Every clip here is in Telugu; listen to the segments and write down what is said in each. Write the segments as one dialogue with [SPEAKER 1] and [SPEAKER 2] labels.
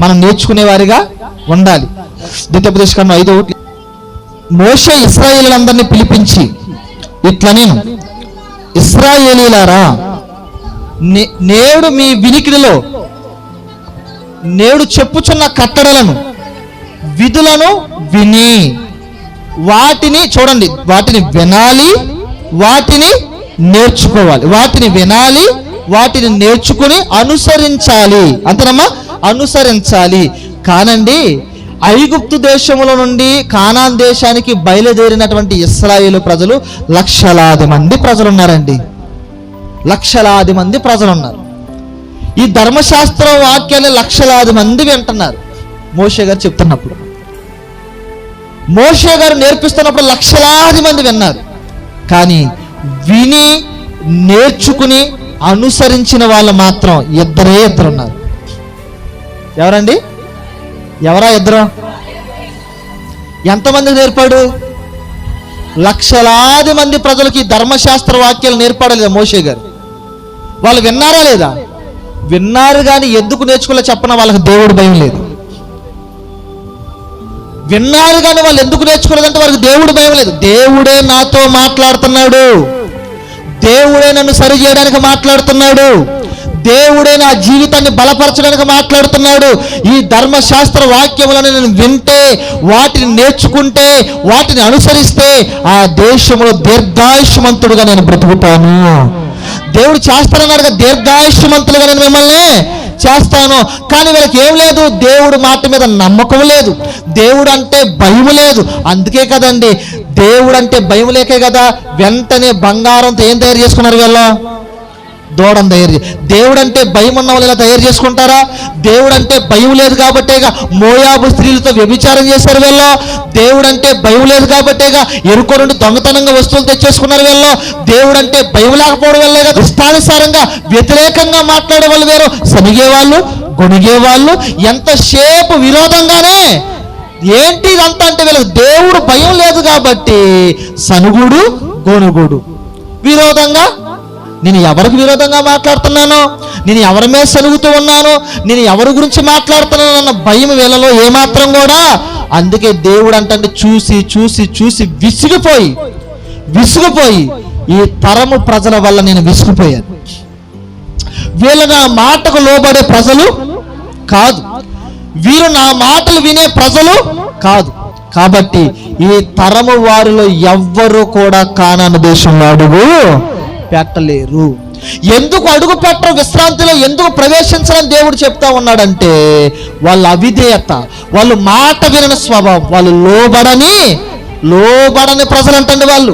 [SPEAKER 1] మనం నేర్చుకునేవారిగా ఉండాలి ద్వితీయోపదేశకాండం ఐదో ఒకటి. మోషే ఇస్రాయేలీలందరినీ పిలిపించి ఇట్లా నేను ఇస్రాయేలీలారా నే- నేడు మీ వినికిడిలో నేడు చెప్పుచున్న కట్టడలను విధులను విని వాటిని చూడండి వాటిని వినాలి వాటిని నేర్చుకోవాలి వాటిని వినాలి వాటిని నేర్చుకుని అనుసరించాలి అంతేనమ్మా అనుసరించాలి. కానండి ఐగుప్తు దేశముల నుండి కానాన్ దేశానికి బయలుదేరినటువంటి ఇస్రాయేలు ప్రజలు లక్షలాది మంది ప్రజలు ఉన్నారండి లక్షలాది మంది ప్రజలు ఉన్నారు ఈ ధర్మశాస్త్ర వాక్యాన్ని లక్షలాది మంది వింటున్నారు. మోషే గారు చెప్తున్నప్పుడు. మోషే గారు నేర్పిస్తున్నప్పుడు లక్షలాది మంది విన్నారు. కానీ విని నేర్చుకుని అనుసరించిన వాళ్ళు మాత్రం ఇద్దరే ఇద్దరున్నారు. ఎవరండి? ఎవరా ఇద్దరు? ఎంతమంది నేర్పాడు? లక్షలాది మంది ప్రజలకి ధర్మశాస్త్ర వాక్యాలు నేర్పాడలేదా మోషే గారు. వాళ్ళు విన్నారా లేదా? విన్నారు కానీ ఎందుకు నేర్చుకోలే చెప్పన వాళ్ళకి దేవుడు భయం లేదు. విన్నారు కానీ వాళ్ళు ఎందుకు నేర్చుకోలేదంటే వాళ్ళకి దేవుడు భయం లేదు. దేవుడే నాతో మాట్లాడుతున్నాడు. దేవుడే నన్ను సరి చేయడానికి మాట్లాడుతున్నాడు. దేవుడే నా జీవితాన్ని బలపరచడానికి మాట్లాడుతున్నాడు. ఈ ధర్మశాస్త్ర వాక్యములను నేను వింటే వాటిని నేర్చుకుంటే వాటిని అనుసరిస్తే ఆ దేశంలో దీర్ఘాయుష్మంతుడుగా నేను బ్రతుకుతాను. దేవుడు చేస్తానన్నాడు కదా దీర్ఘాయుష్మంతులుగా నేను మిమ్మల్ని చేస్తాను. కానీ వీళ్ళకి ఏం లేదు దేవుడు మాట మీద నమ్మకం లేదు. దేవుడు అంటే భయం లేదు. అందుకే కదండి దేవుడు అంటే భయం లేకే కదా వెంటనే బంగారంతో ఏం తయారు చేసుకున్నారు వీళ్ళు? దూడం తయారు దేవుడు అంటే భయం ఉన్న వాళ్ళు ఇలా తయారు చేసుకుంటారా? దేవుడు అంటే భయం లేదు కాబట్టేగా మోయాబు స్త్రీలతో వ్యభిచారం చేశారు వీళ్ళు. దేవుడు అంటే భయం లేదు కాబట్టేగా ఎరుకో నుండి దొంగతనంగా వస్తువులు తెచ్చేసుకున్నారు వీళ్ళు. దేవుడు అంటే భయం లేకపోవడం వల్లే కదా ఇష్టానుసారంగా వ్యతిరేకంగా మాట్లాడే వాళ్ళు వేరు. సనిగేవాళ్ళు వాళ్ళు వాళ్ళు ఎంతసేపు విరోధంగానే ఏంటి ఇదంతా అంటే వీళ్ళకి దేవుడు భయం లేదు కాబట్టి సనుగుడు గోనుగుడు. విరోధంగా నేను ఎవరికి విరోధంగా మాట్లాడుతున్నాను నేను ఎవరి మీద సలుగుతూ ఉన్నాను నేను ఎవరి గురించి మాట్లాడుతున్నాను అన్న భయం వీళ్ళలో ఏమాత్రం కూడా. అందుకే దేవుడు అంటే చూసి చూసి చూసి విసిగిపోయి విసిగిపోయి ఈ తరము ప్రజల వల్ల నేను విసిగిపోయాను. వీళ్ళు నా మాటకు లోబడే ప్రజలు కాదు. వీరు నా మాటలు వినే ప్రజలు కాదు. కాబట్టి ఈ తరము వారిలో ఎవ్వరూ కూడా కానాను దేశంలో అడుగు పెట్టలేరు. ఎందుకు అడుగు పెట్టరు? విశ్రాంతిలో ఎందుకు ప్రవేశించడం దేవుడు చెప్తా ఉన్నాడంటే వాళ్ళ అవిధేయత వాళ్ళు మాట వినని స్వభావం వాళ్ళు లోబడని లోబడని ప్రజలు అంటండి వాళ్ళు.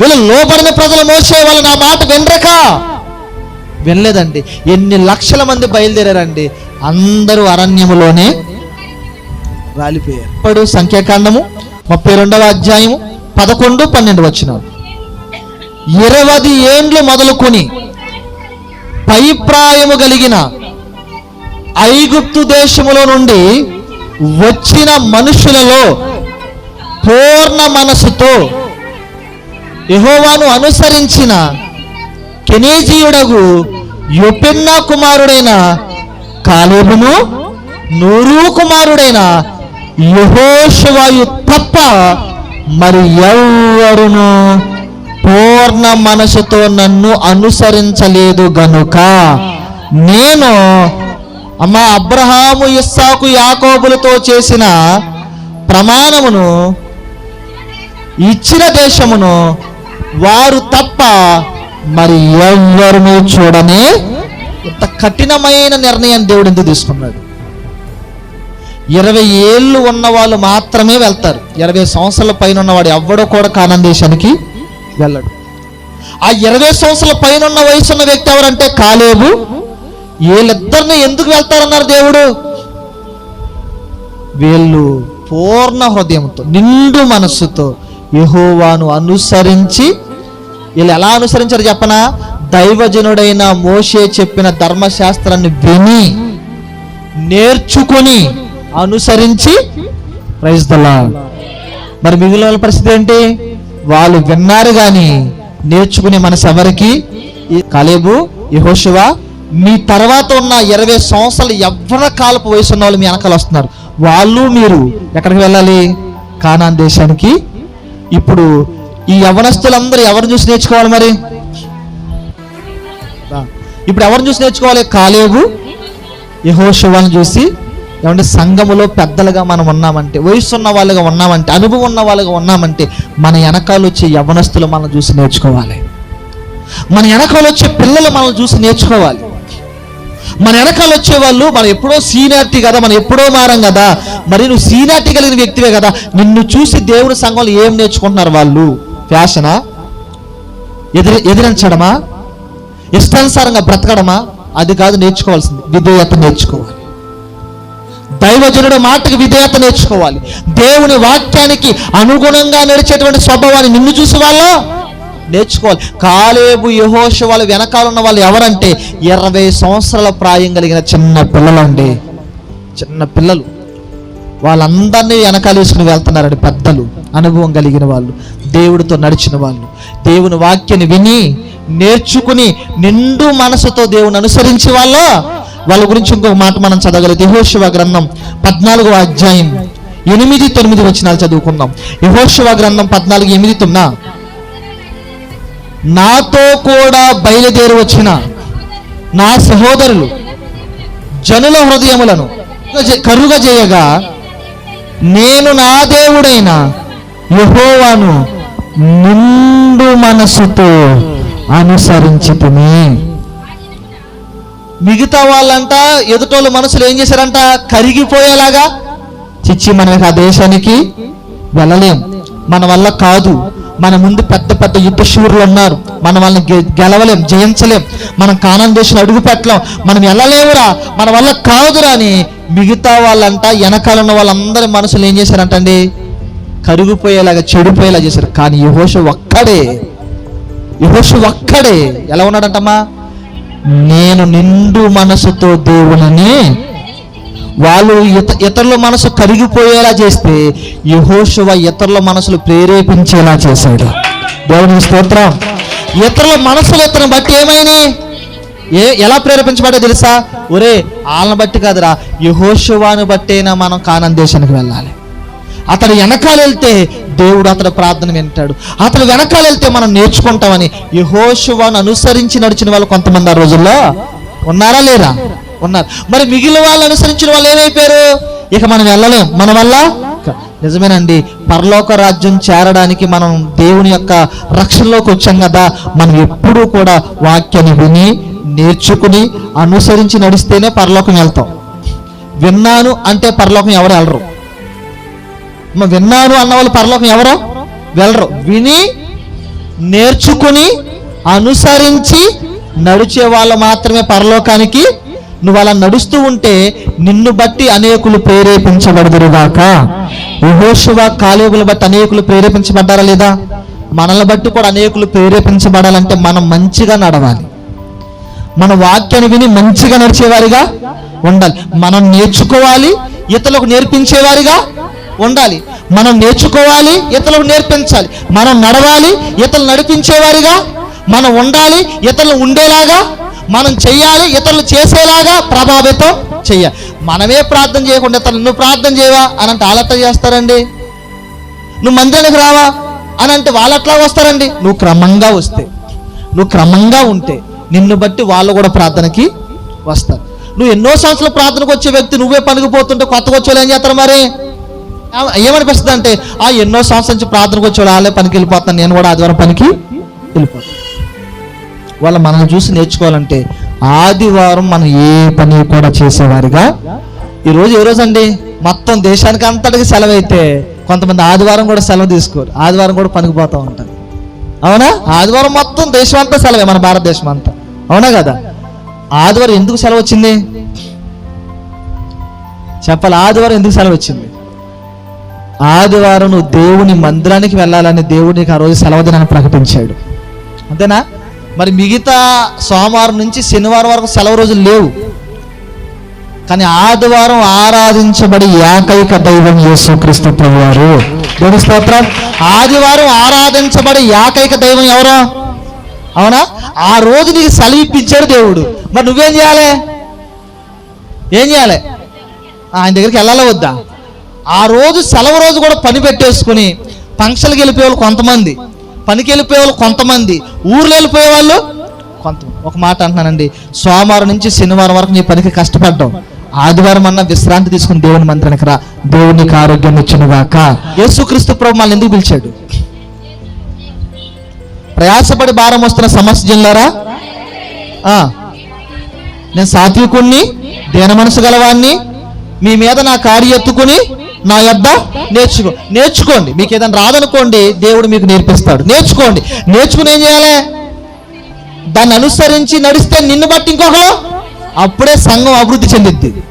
[SPEAKER 1] వీళ్ళు లోబడిన ప్రజలు మోసే వాళ్ళు నా మాట వినరక. వినలేదండి. ఎన్ని లక్షల మంది బయలుదేరారండి? అందరూ అరణ్యములోనే రాలిపోయారు. ఇప్పుడు సంఖ్యాకాండము? ముప్పై రెండవ అధ్యాయము పదకొండు పన్నెండు వచ్చినారు. ఇరవది ఏండ్లు మొదలుకొని పైప్రాయము కలిగిన ఐగుప్తు దేశములో నుండి వచ్చిన మనుషులలో పూర్ణ మనసుతో యహోవాను అనుసరించిన కెనేజీయుడగు యుపిన్న కుమారుడైన కాలేబును నూరు కుమారుడైన యహోషువాయు తప్ప మరి ఎవ్వరును? పూర్ణ మనసుతో నన్ను అనుసరించలేదు గనుక నేను అమ్మ అబ్రహాము ఇస్సాకు యాకోబులతో చేసిన ప్రమాణమును ఇచ్చిన దేశమును వారు తప్ప మరి ఎవ్వరును చూడని ఇంత కఠినమైన నిర్ణయం దేవుడు ఎందుకు తీసుకున్నాడు? ఇరవై ఏళ్ళు ఉన్న వాళ్ళు మాత్రమే వెళ్తారు. ఇరవై సంవత్సరాల పైన ఉన్నవాడు ఎవ్వడో కూడా కానం దేశానికి వెళ్ళడు. ఆ ఇరవై సంవత్సరాల పైన ఉన్న వయసు ఉన్న వ్యక్తి ఎవరంటే కాలేబు. వీళ్ళిద్దరిని ఎందుకు వెళ్తారన్నారు దేవుడు? వీళ్ళు పూర్ణ హృదయంతో నిండు మనస్సుతో యహోవాను అనుసరించి వీళ్ళు ఎలా అనుసరించారు చెప్పనా? దైవజనుడైన మోషే చెప్పిన ధర్మశాస్త్రాన్ని విని నేర్చుకుని అనుసరించి ప్రైజ్ దలా మరి మిగిలిన పరిస్థితి ఏంటి? వాళ్ళు విన్నారు కానీ నేర్చుకునే మనసు ఎవరికి? కలేబు యహోశివ మీ తర్వాత ఉన్న ఇరవై సంవత్సరాలు ఎవరి కాలపు వయసు ఉన్న వాళ్ళు మీ వెనకాల వస్తున్నారు? వాళ్ళు మీరు ఎక్కడికి వెళ్ళాలి? కానాన్ దేశానికి. ఇప్పుడు ఈ యవనస్తులందరూ ఎవరిని చూసి నేర్చుకోవాలి మరి? ఇప్పుడు ఎవరిని చూసి నేర్చుకోవాలి? కాలేబు యహోశివాన్ని చూసి ఏమంటే సంఘములో పెద్దలుగా మనం ఉన్నామంటే వయసు ఉన్న వాళ్ళుగా ఉన్నామంటే అనుభవం ఉన్న వాళ్ళుగా ఉన్నామంటే మన వెనకాల వచ్చే యవనస్తులు మనం చూసి నేర్చుకోవాలి. మన వెనకాల వచ్చే పిల్లలు మనం చూసి నేర్చుకోవాలి. మన వెనకాల వచ్చే వాళ్ళు మనం ఎప్పుడో సీనియారిటీ కదా మనం ఎప్పుడో మారం కదా మరి నువ్వు సీనియారిటీ కలిగిన వ్యక్తివే కదా నిన్ను చూసి దేవుని సంఘంలో ఏం నేర్చుకుంటున్నారు వాళ్ళు? ఫ్యాషనా? ఎదిరి ఎదిరించడమా? ఇష్టానుసారంగా బ్రతకడమా? అది కాదు నేర్చుకోవాల్సింది. విధేయత నేర్చుకోవాలి. దైవజనుడు మాటకి విధేయత నేర్చుకోవాలి. దేవుని వాక్యానికి అనుగుణంగా నడిచేటువంటి స్వభావాన్ని నిన్ను చూసి వాళ్ళు? నేర్చుకోవాలి. కాలేబు యహోష వాళ్ళ వెనకాల ఉన్న వాళ్ళు ఎవరంటే ఇరవై సంవత్సరాల ప్రాయం కలిగిన చిన్న పిల్లలండి చిన్న పిల్లలు. వాళ్ళందరినీ వెనకాల వేసుకుని వెళ్తున్నారండి పెద్దలు. అనుభవం కలిగిన వాళ్ళు. దేవుడితో నడిచిన వాళ్ళు. దేవుని వాక్యాన్ని విని నేర్చుకుని నిండు మనసుతో దేవుని అనుసరించి వాళ్ళ? వాళ్ళ గురించి ఇంకొక మాట మనం చదవగలిగితే యహోశివ గ్రంథం పద్నాలుగో అధ్యాయం ఎనిమిది తొమ్మిది వచనాలు చదువుకుందాం. యహోశివ గ్రంథం పద్నాలుగు ఎనిమిది తొమ్మిది? నాతో కూడా బయలుదేరి వచ్చిన నా సహోదరులు జనుల హృదయములను కరుగ చేయగా నేను నా దేవుడైన యహోవాను నిండు మనసుతో అనుసరించుతుని మిగతా వాళ్ళంట ఎదుటోళ్ళ మనసులు ఏం చేశారంట? కరిగిపోయేలాగా? చిచ్చి మనం ఆ దేశానికి వెళ్ళలేం. మన వల్ల కాదు. మన ముందు పెద్ద పెద్ద యుద్ధ శూరులు ఉన్నారు. మనం వాళ్ళని గె- గెలవలేం జయించలేం. మనం కానం దేశం అడుగు పెట్టలేం. మనం వెళ్ళలేమురా మన వల్ల కాదురా అని మిగతా వాళ్ళంట వెనకాల ఉన్న వాళ్ళందరి మనసులు ఏం చేశారంటండి కరిగిపోయేలాగా చెడిపోయేలా చేశారు. కానీ యహోష ఒక్కడే. యహోష ఒక్కడే. ఎలా ఉన్నాడంటమ్మా? నేను నిండు మనసుతో దేవునని వాళ్ళు ఇత ఇతరుల మనసు కరిగిపోయేలా చేస్తే యహోశువ ఇతరుల మనసులు ప్రేరేపించేలా చేశాడు. దేవుని స్తోత్రం. ఇతరుల మనసులు ఇతను బట్టి ఏమైనాయి? ఏ ఎలా ప్రేరేపించబడ్డా తెలుసా? ఒరే వాళ్ళని బట్టి కాదురా. యహోశువాను బట్టేనా మనం కానందేశానికి దేశానికి వెళ్ళాలి. అతడు వెనకాల వెళ్తే దేవుడు అతడు ప్రార్థన వింటాడు. అతడు వెనకాల వెళ్తే మనం నేర్చుకుంటామని యహోశువాను అనుసరించి నడిచిన వాళ్ళు కొంతమంది ఆ రోజుల్లో ఉన్నారా లేరా? ఉన్నారు. మరి మిగిలిన వాళ్ళు అనుసరించిన వాళ్ళు ఏమైపోయారు? ఇక మనం వెళ్ళలేం. మన వల్ల నిజమేనండి. పరలోక రాజ్యం చేరడానికి మనం దేవుని యొక్క రక్షణలోకి వచ్చాం కదా. మనం ఎప్పుడూ కూడా వాక్యాన్ని విని నేర్చుకుని అనుసరించి నడిస్తేనే పరలోకం వెళ్తాం. విన్నాను అంటే పరలోకం ఎవరు వెళ్ళరు. మ- విన్నాను అన్న వాళ్ళు పరలోకం ఎవరు? వెళ్ళరు. విని నేర్చుకుని అనుసరించి నడిచే వాళ్ళు మాత్రమే పరలోకానికి. నువ్వు అలా నడుస్తూ ఉంటే నిన్ను బట్టి అనేకులు ప్రేరేపించబడదురుగాక యెహోషువ కాలేబులు బట్టి అనేకులు ప్రేరేపించబడ్డారా లేదా? మనల్ని బట్టి కూడా అనేకులు ప్రేరేపించబడాలంటే మనం మంచిగా నడవాలి. మన వాక్యాన్ని విని మంచిగా నడిచేవారిగా ఉండాలి. మనం నేర్చుకోవాలి ఇతరులకు నేర్పించేవారిగా ఉండాలి. మనం నేర్చుకోవాలి ఇతరులకు నేర్పించాలి. మనం నడవాలి ఇతరులు నడిపించేవారిగా. మనం ఉండాలి ఇతరులు ఉండేలాగా. మనం చెయ్యాలి ఇతరులు చేసేలాగా ప్రభావితం చెయ్యాలి మనమే ప్రార్థన చేయకుండా ఇతరులు నువ్వు ప్రార్థన చేయవా అని అంటే ఆలత చేస్తారండి? నువ్వు మందిరానికి రావా అని అంటే వాళ్ళట్లా వస్తారండి? నువ్వు క్రమంగా వస్తే. నువ్వు క్రమంగా ఉంటే నిన్ను బట్టి వాళ్ళు కూడా ప్రార్థనకి వస్తారు. నువ్వు ఎన్నో సంవత్సరాలు ప్రార్థనకు వచ్చే వ్యక్తి నువ్వే పనికి పోతుంటే కొత్తగా వచ్చేవాళ్ళు ఏం చేస్తారు మరి? ఏమనిపిస్తుంది అంటే ఆ ఎన్నో సంవత్సరం నుంచి ప్రార్థనకు వచ్చి వాళ్ళే పనికి వెళ్ళిపోతాను నేను కూడా ఆదివారం పనికి వెళ్ళిపోతాను. వాళ్ళ మనల్ని చూసి నేర్చుకోవాలంటే ఆదివారం మనం ఏ పని కూడా చేసేవారిగా? ఈరోజు ఏ రోజు అండి? మొత్తం దేశానికి అంతటికి సెలవు అయితే కొంతమంది ఆదివారం కూడా సెలవు తీసుకోరు. ఆదివారం కూడా పనికి పోతూ ఉంటారు. అవునా? ఆదివారం మొత్తం దేశం అంతా సెలవే మన భారతదేశం అంతా. అవునా కదా? ఆదివారం ఎందుకు సెలవు వచ్చింది? చెప్పాలి? ఆదివారం ఎందుకు సెలవు వచ్చింది? ఆదివారం నువ్వు దేవుని మందిరానికి వెళ్ళాలని దేవుడు నీకు ఆ రోజు సెలవుదినాన్ని ప్రకటించాడు. అంతేనా? మరి మిగతా సోమవారం నుంచి శనివారం వరకు సెలవు రోజులు లేవు. కానీ ఆదివారం ఆరాధించబడి ఏకైక దైవం యేసుక్రీస్తు ప్రభువారు. దేవుని స్తోత్రం. ఆదివారం ఆరాధించబడి ఏకైక దైవం ఎవరు? అవునా? ఆ రోజు నీకు సెలవు ఇప్పించాడు దేవుడు. మరి నువ్వేం చేయాలి? ఏం చేయాలి? ఆయన దగ్గరికి వెళ్ళాలా వద్దా? ఆ రోజు సెలవు రోజు కూడా పని పెట్టేసుకుని ఫంక్షన్కి వెళ్ళిపోయే వాళ్ళు కొంతమంది. పనికి వెళ్ళిపోయే వాళ్ళు కొంతమంది. ఊర్లో వెళ్ళిపోయే వాళ్ళు కొంత ఒక మాట అంటున్నానండి. సోమవారం నుంచి శనివారం వరకు నీ పనికి కష్టపడ్డం ఆదివారం అన్న విశ్రాంతి తీసుకుని దేవుని మందిరానికి రా. దేవునికి ఆరోగ్యం ఇచ్చినగాక. యేసుక్రీస్తు ప్రభు మనల్ని ఎందుకు పిలిచాడు? ప్రయాసపడి భారం వస్తున్న సమస్య జిల్లారా నేను సాత్వికుణ్ణి దేన మనసు గలవాణ్ణి మీ మీద నా కారు ఎత్తుకుని నా యొద్ద నేర్చుకో నేర్చుకోండి. మీకు ఏదైనా రాదనుకోండి దేవుడు మీకు నేర్పిస్తాడు. నేర్చుకోండి. నేర్చుకుని ఏం చేయాలి? దాన్ని అనుసరించి నడిస్తే నిన్ను బట్టి ఇంకొకరు అప్పుడే సంఘం అభివృద్ధి చెందిద్ది.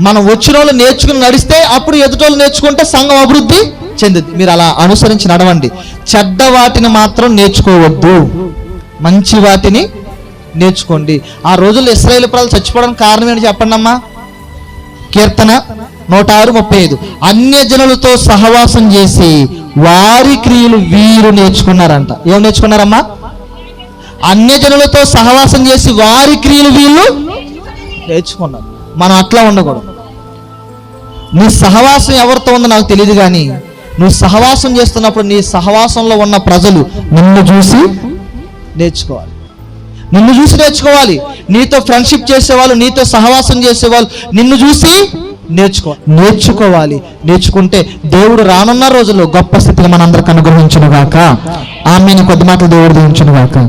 [SPEAKER 1] మనం వచ్చిన వాళ్ళు నేర్చుకుని నడిస్తే అప్పుడు ఎదుటోళ్ళు నేర్చుకుంటే సంఘం అభివృద్ధి చెందిద్ది. మీరు అలా అనుసరించి నడవండి. చెడ్డ వాటిని మాత్రం నేర్చుకోవద్దు. మంచి వాటిని నేర్చుకోండి. ఆ రోజుల్లో ఇస్రాయేల్ ప్రజలు చచ్చిపోవడానికి కారణం ఏంటి చెప్పండి అమ్మా కీర్తన నూట ఆరు ముప్పై ఐదు అన్య జనులతో సహవాసం చేసి వారి క్రియలు వీరు నేర్చుకున్నారంట. ఏం నేర్చుకున్నారమ్మా? అన్య జనులతో సహవాసం చేసి వారి క్రియలు వీళ్ళు నేర్చుకున్నారు. మనం అట్లా ఉండకూడదు. నీ సహవాసం ఎవరితో ఉందో నాకు తెలియదు కానీ నువ్వు సహవాసం చేస్తున్నప్పుడు నీ సహవాసంలో ఉన్న ప్రజలు నిన్ను చూసి నేర్చుకోవాలి. నిన్ను చూసి నేర్చుకోవాలి. నీతో ఫ్రెండ్షిప్ చేసేవాళ్ళు నీతో సహవాసం చేసేవాళ్ళు నిన్ను చూసి నేర్చుకో నేర్చుకోవాలి. నేర్చుకుంటే దేవుడు రానున్న రోజుల్లో గొప్ప స్థితిని మనందరికి అనుగ్రహించునుగాక. ఆమెను. కొద్ది మాటలు దేవుడు దీవించును గాక